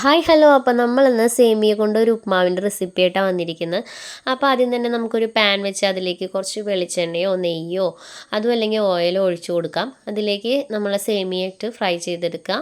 Hi hello. അപ്പോൾ നമ്മൾ ഇന്ന് സേമിയ കൊണ്ട് ഒരു ഉപ്മാവിന്റെ റെസിപ്പി ആയിട്ടാണ് വന്നിരിക്കുന്നത്. അപ്പോൾ ആദ്യം തന്നെ നമുക്കൊരു പാൻ വെച്ച് അതിലേക്ക് കുറച്ച് വെളിച്ചെണ്ണയോ നെയ്യോ അതും അല്ലെങ്കിൽ ഓയിലോ ഒഴിച്ചു കൊടുക്കാം. അതിലേക്ക് നമ്മൾ സേമിയ ഇട്ട് ഫ്രൈ ചെയ്തെടുക്കുക.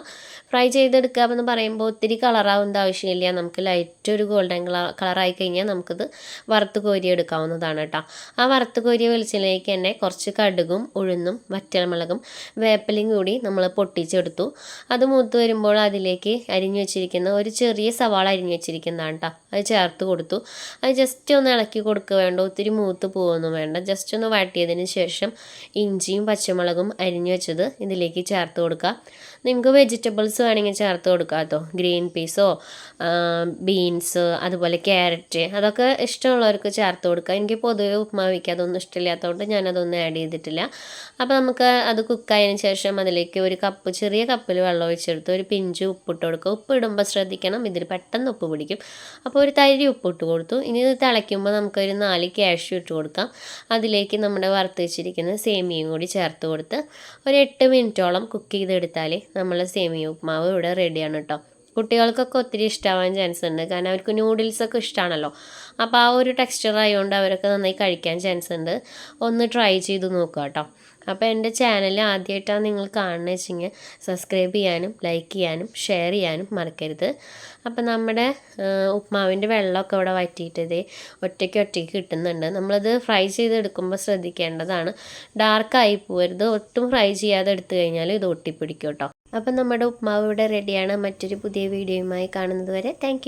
ഫ്രൈ ചെയ്തെടുക്കുക എന്ന് പറയുമ്പോൾ ഒത്തിരി കളറാവേണ്ട ആവശ്യമില്ല. നമുക്ക് ലൈറ്റ് ഒരു ഗോൾഡൻ കളർ കളറായി കഴിഞ്ഞാൽ നമുക്കിത് വറുത്ത് കോരി എടുക്കാവുന്നതാണ് കേട്ടോ. ആ വറുത്ത് കോരിയ വെളിച്ചെണ്ണയിലേക്ക് തന്നെ കുറച്ച് കടുകും ഉഴുന്നും വറ്റൽമുളകും വേപ്പലയും കൂടി നമ്മൾ പൊട്ടിച്ചെടുത്തു. അത് മൂത്ത് വരുമ്പോൾ അതിലേക്ക് അരിഞ്ഞു വെച്ചിരിക്കുന്ന ഒരു ചെറിയ സവാള അരിഞ്ഞു വെച്ചിരിക്കുന്നതാണ് കേട്ടോ അത് ചേർത്ത് കൊടുത്തു. അത് ജസ്റ്റ് ഒന്ന് ഇളക്കി കൊടുക്കുക വേണ്ട. ഒത്തിരി മൂത്ത് പോകുമെന്നും വേണ്ട. ജസ്റ്റ് ഒന്ന് വാട്ടിയതിന് ശേഷം ഇഞ്ചിയും പച്ചമുളകും അരിഞ്ഞു വെച്ചത് ഇതിലേക്ക് ചേർത്ത് കൊടുക്കുക നിങ്ങൾക്ക് വെജിറ്റബിൾസ് വേണമെങ്കിൽ ചേർത്ത് കൊടുക്കാം കേട്ടോ. ഗ്രീൻ പീസോ ബീൻസ് അതുപോലെ ക്യാരറ്റ് അതൊക്കെ ഇഷ്ടമുള്ളവർക്ക് ചേർത്ത് കൊടുക്കുക എനിക്ക് പൊതുവെ ഉപ്മാവ് അതൊന്നും ഇഷ്ടമില്ലാത്തതുകൊണ്ട് ഞാനതൊന്നും ആഡ് ചെയ്തിട്ടില്ല. അപ്പോൾ നമുക്ക് അത് കുക്കായതിനു ശേഷം അതിലേക്ക് ഒരു കപ്പ് ചെറിയ കപ്പിൽ വെള്ളം ഒഴിച്ചെടുത്ത് ഒരു പിഞ്ച് ഉപ്പിട്ട് കൊടുക്കുക ഉപ്പ് ഇടുമ്പോൾ ശ്രദ്ധിക്കണം. ഇതിൽ പെട്ടെന്ന് ഉപ്പ് പിടിക്കും. അപ്പോൾ ഒരു തരി ഉപ്പ് ഇട്ട് കൊടുത്തു. ഇനി ഇത് തിളയ്ക്കുമ്പോൾ നമുക്കൊരു നാല് ക്യാഷ്യൂ ഇട്ട് കൊടുക്കാം. അതിലേക്ക് നമ്മുടെ വറുത്ത് വെച്ചിരിക്കുന്ന സേമിയയും കൂടി ചേർത്ത് കൊടുത്ത് ഒരു എട്ട് മിനിറ്റോളം കുക്ക് ചെയ്തെടുത്താൽ നമ്മളെ സേമിയ ഉപ്മാവ് ഇവിടെ റെഡിയാണ് കേട്ടോ കുട്ടികൾക്കൊക്കെ ഒത്തിരി ഇഷ്ടമാവാൻ ചാൻസ് ഉണ്ട്. കാരണം അവർക്ക് നൂഡിൽസൊക്കെ ഇഷ്ടമാണല്ലോ അപ്പോൾ ആ ഒരു ടെക്സ്ചർ ആയതുകൊണ്ട് അവരൊക്കെ നന്നായി കഴിക്കാൻ ചാൻസ് ഉണ്ട്. ഒന്ന് ട്രൈ ചെയ്ത് നോക്കുക കേട്ടോ അപ്പോൾ എന്റെ ചാനൽ ആദ്യമായിട്ടാണ് നിങ്ങൾ കാണുന്നത് വെച്ചെങ്കിൽ സബ്സ്ക്രൈബ് ചെയ്യാനും ലൈക്ക് ചെയ്യാനും ഷെയർ ചെയ്യാനും മറക്കരുത്. അപ്പോൾ നമ്മുടെ ഉപ്മാവിന്റെ വെള്ളമൊക്കെ ഇവിടെ വറ്റിയിട്ട് ഇതേ ഒറ്റയ്ക്ക് ഒറ്റയ്ക്ക് കിട്ടുന്നുണ്ട്. നമ്മളത് ഫ്രൈ ചെയ്തെടുക്കുമ്പോൾ ശ്രദ്ധിക്കേണ്ടതാണ്. ഡാർക്കായി പോകരുത് ഒട്ടും ഫ്രൈ ചെയ്യാതെ എടുത്തു കഴിഞ്ഞാൽ ഇത് ഒട്ടിപ്പിടിക്കും കേട്ടോ അപ്പം നമ്മുടെ ഉപ്മാവ് ഇവിടെ റെഡിയാണ് മറ്റൊരു പുതിയ വീഡിയോയുമായി കാണുന്നത് വരെ. താങ്ക്